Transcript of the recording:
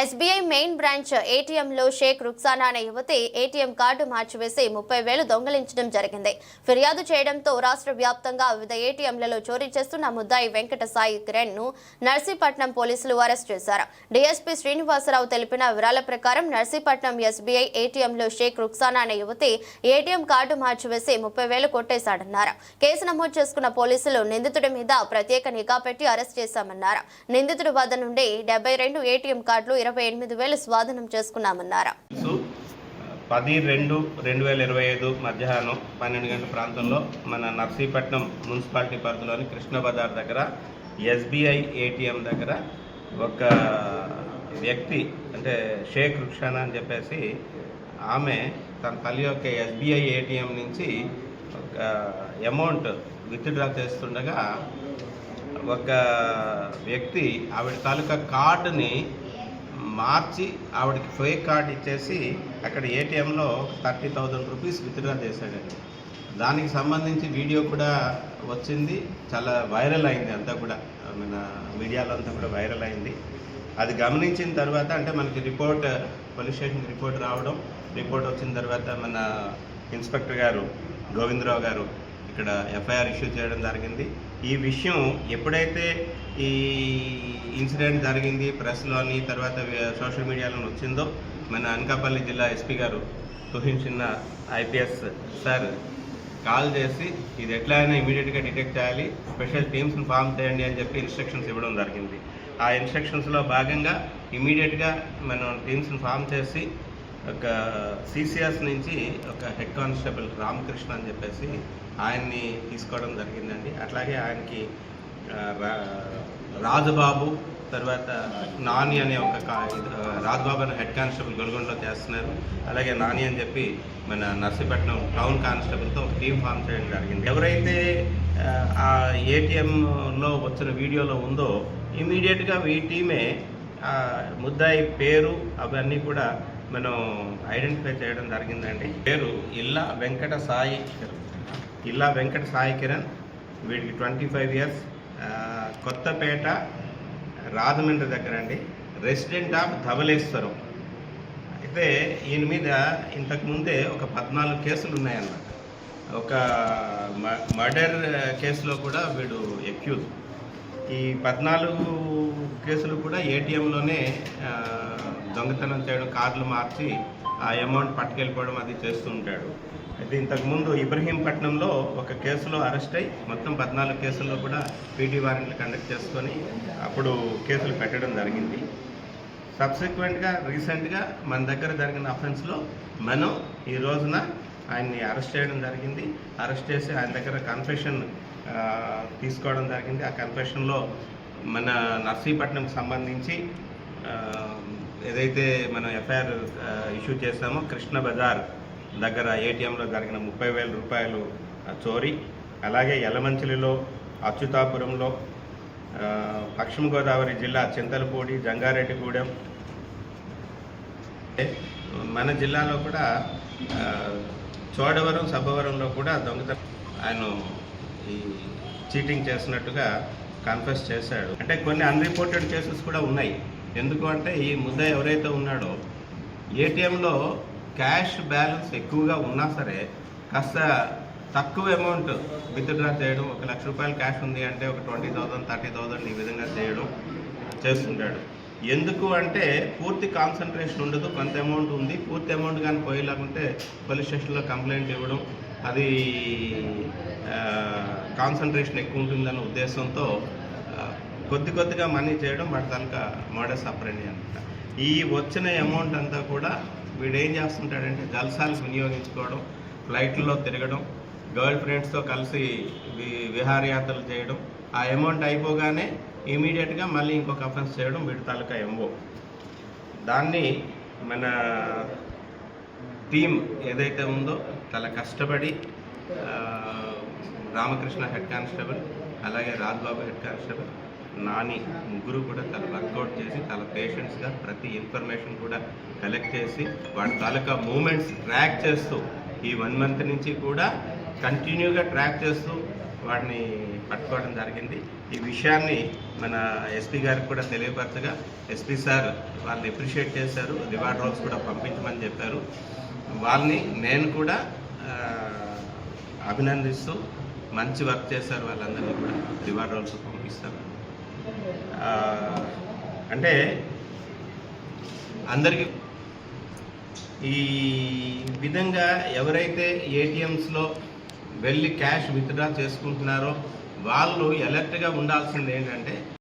SBI main branch ఏటీఎంలో షేక్ రుక్సానా అనే యువతి ఏటీఎం కార్డు మార్చివేసి ముప్పై వేలు దొంగలించడం జరిగింది. ఫిర్యాదు చేయడంతో రాష్ట్ర వ్యాప్తంగా వివిధ ఏటీఎంలలో చోరీ చేస్తున్న ముద్దాయి వెంకట సాయి కిరణ్ను నర్సీపట్నం పోలీసులు అరెస్ట్ చేశారు. డీఎస్పీ శ్రీనివాసరావు తెలిపిన వివరాల ప్రకారం నర్సీపట్నం ఎస్బీఐ ఏటీఎంలో షేక్ రుక్సానా అనే యువతి ఏటీఎం కార్డు మార్చివేసి ముప్పై వేలు కొట్టేశాడన్నారు. కేసు నమోదు చేసుకున్న పోలీసులు నిందితుడి మీద ప్రత్యేక నిఘా పెట్టి అరెస్ట్ చేశామన్నారు. నిందితుడి వద్ద నుండి డెబ్బై రెండు ఏటీఎం కార్డులు ఇరవై ఎనిమిది వేలు స్వాధీనం చేసుకున్నామన్నారు. పది రెండు రెండు వేల ఇరవై ఐదు మధ్యాహ్నం పన్నెండు గంటల ప్రాంతంలో మన నర్సీపట్నం మున్సిపాలిటీ పరిధిలోని కృష్ణ బజార్ దగ్గర ఎస్బీఐ ఏటీఎం దగ్గర ఒక వ్యక్తి అంటే షేక్ రుక్షానా అని చెప్పేసి ఆమె తన తల్లి యొక్క ఎస్బీఐ ఏటీఎం నుంచి ఒక అమౌంట్ విత్డ్రా చేస్తుండగా ఒక వ్యక్తి ఆవిడ తాలూకా కార్డుని మార్చి ఆవిడకి ఫేక్ కార్డ్ ఇచ్చేసి అక్కడ ఏటీఎంలో థర్టీ థౌజండ్ రూపీస్ విత్డ్రా చేశాడండి. దానికి సంబంధించి వీడియో కూడా వచ్చింది. చాలా వైరల్ అయింది అంతా కూడా. మన మీడియాలో అంతా కూడా వైరల్ అయింది. అది గమనించిన తర్వాత అంటే మనకి రిపోర్ట్ పోలీస్ స్టేషన్ రిపోర్ట్ రావడం రిపోర్ట్ వచ్చిన తర్వాత మన ఇన్స్పెక్టర్ గారు గోవిందరావు గారు ఇక్కడ ఎఫ్ఐఆర్ ఇష్యూ చేయడం జరిగింది. ఈ విషయం ఎప్పుడైతే ఈ ఇన్సిడెంట్ జరిగింది ప్రెస్లోని తర్వాత సోషల్ మీడియాలో వచ్చిందో మన అనకాపల్లి జిల్లా ఎస్పీ గారు తుహించిన చిన్న ఐపీఎస్ సార్ కాల్ చేసి ఇది ఎట్లా అయినా ఇమీడియట్గా డిటెక్ట్ చేయాలి స్పెషల్ టీమ్స్ని ఫామ్ చేయండి అని చెప్పి ఇన్స్ట్రక్షన్స్ ఇవ్వడం జరిగింది. ఆ ఇన్స్ట్రక్షన్స్లో భాగంగా ఇమీడియట్గా మనం టీమ్స్ని ఫామ్ చేసి ఒక సిసిఎస్ నుంచి ఒక హెడ్ కానిస్టేబుల్ రామకృష్ణ అని చెప్పేసి ఆయన్ని తీసుకోవడం జరిగిందండి. అట్లాగే ఆయనకి రాజబాబు తర్వాత నాని అనే ఒక కా- అనే హెడ్ కానిస్టేబుల్ గొల్గొండలో చేస్తున్నారు. అలాగే నాని అని చెప్పి మన నర్సీపట్నం టౌన్ కానిస్టేబుల్తో ఒక టీం ఫామ్ చేయడం జరిగింది. ఎవరైతే ఆ, ఏటీఎంలో వచ్చిన వీడియోలో ఉందో ఇమీడియట్గా ఈ టీమే ముద్దాయి పేరు అవన్నీ కూడా మనం ఐడెంటిఫై చేయడం జరిగిందండి. పేరు ఇల్లా వెంకట సాయి కిరణ్. ఇల్లా వెంకట సాయి కిరణ్ వీడికి twenty five years. Kothapeta Rajahmundry దగ్గర అండి. రెసిడెంట్ ఆఫ్ ధవలేశ్వరం అయితే ఈయన మీద ఇంతకుముందే ఒక పద్నాలుగు కేసులు ఉన్నాయన్నమాట. ఒక మ- మర్డర్ కేసులో కూడా వీడు ఎక్యూజ్ ఈ పద్నాలుగు కేసులు కూడా ఏటీఎంలోనే దొంగతనం చేయడం కార్డులు మార్చి ఆ అమౌంట్ పట్టుకెళ్ళిపోవడం అది చేస్తూ ఉంటాడు. ఇంతకుముందు ఇబ్రహీంపట్నంలో ఒక కేసులో అరెస్ట్ అయ్యి మొత్తం పద్నాలుగు కేసుల్లో కూడా పీటీ వారెంట్లు కండక్ట్ చేసుకొని అప్పుడు కేసులు పెట్టడం జరిగింది. సబ్సిక్వెంట్గా రీసెంట్గా మన దగ్గర జరిగిన అఫెన్స్లో మనం ఈ రోజున ఆయన్ని అరెస్ట్ చేయడం జరిగింది. అరెస్ట్ చేసి ఆయన దగ్గర కన్ఫెషన్ తీసుకోవడం జరిగింది. ఆ కన్ఫెషన్లో మన నర్సీపట్నంకి సంబంధించి ఏదైతే మనం ఎఫ్ఐఆర్ ఇష్యూ చేసామో కృష్ణ బజార్ దగ్గర ఏటీఎంలో జరిగిన ముప్పై వేల రూపాయలు చోరీ. అలాగే యలమంచిలిలో అచ్యుతాపురంలో పశ్చిమ గోదావరి జిల్లా చింతలపూడి జంగారెడ్డిగూడెం. మన జిల్లాలో కూడా చోడవరం సబ్బవరంలో కూడా దొంగతనం. ఆయన ఈ చీటింగ్ చేసినట్టుగా కన్ఫెస్ చేశాడు. అంటే కొన్ని అన్రిపోర్టెడ్ కేసెస్ కూడా ఉన్నాయి. ఎందుకు అంటే ఈ ముద్ద ఎవరైతే ఉన్నాడో ఏటీఎంలో క్యాష్ బ్యాలెన్స్ ఎక్కువగా ఉన్నా సరే కాస్త తక్కువ అమౌంట్ విత్డ్రా చేయడం ఒక లక్ష రూపాయలు క్యాష్ ఉంది అంటే ఒక ట్వంటీ థౌసండ్ థర్టీ థౌసండ్ ఈ విధంగా చేయడం చేస్తుంటాడు. ఎందుకు అంటే పూర్తి కాన్సన్ట్రేషన్ ఉండదు కొంత అమౌంట్ ఉంది పూర్తి అమౌంట్ కానీ పోయేలాగుంటే పోలీస్ స్టేషన్లో కంప్లైంట్ ఇవ్వడం అది కాన్సన్ట్రేషన్ ఎక్కువ ఉంటుందన్న ఉద్దేశంతో కొద్ది కొద్దిగా మనీ చేయడం వాటి తనక మోడస్ అప్రెండి అనమాట. ఈ వచ్చిన అమౌంట్ అంతా కూడా వీడు ఏం చేస్తుంటాడంటే జలసాలు వినియోగించుకోవడం ఫ్లైట్లలో తిరగడం గర్ల్ ఫ్రెండ్స్తో కలిసి విహారయాత్రలు చేయడం ఆ అమౌంట్ అయిపోగానే ఇమీడియట్గా మళ్ళీ ఇంకొక అఫెన్స్ చేయడం వీడి తాలూకా ఎంఓ. దాన్ని మన టీం ఏదైతే ఉందో చాలా కష్టపడి రామకృష్ణ హెడ్ కానిస్టేబుల్ అలాగే రాజ్బాబు హెడ్ కానిస్టేబుల్ నాని ముగ్గురు కూడా చాలా వర్కౌట్ చేసి తన పేషెంట్స్గా ప్రతి ఇన్ఫర్మేషన్ కూడా కలెక్ట్ చేసి వాటి తాలూకా మూమెంట్స్ ట్రాక్ చేస్తూ ఈ వన్ మంత్ నుంచి కూడా కంటిన్యూగా ట్రాక్ చేస్తూ వాటిని పట్టుకోవడం జరిగింది. ఈ విషయాన్ని మన ఎస్పీ గారికి కూడా తెలియపరచగా ఎస్పీ సార్ వాళ్ళని అప్రిషియేట్ చేశారు రివార్డ్ రోల్స్ కూడా పంపించమని చెప్పారు. వాళ్ళని నేను కూడా అభినందిస్తూ మంచి వర్క్ చేశారు వాళ్ళందరినీ కూడా రివార్డ్ రోల్స్ పంపిస్తాను. అంటే అందరికీ ఈ విధంగా ఎవరైతే ఏటీఎంస్లో వెళ్ళి క్యాష్ విత్డ్రా చేసుకుంటున్నారో వాళ్ళు ఎలర్ట్గా ఉండాల్సింది ఏంటంటే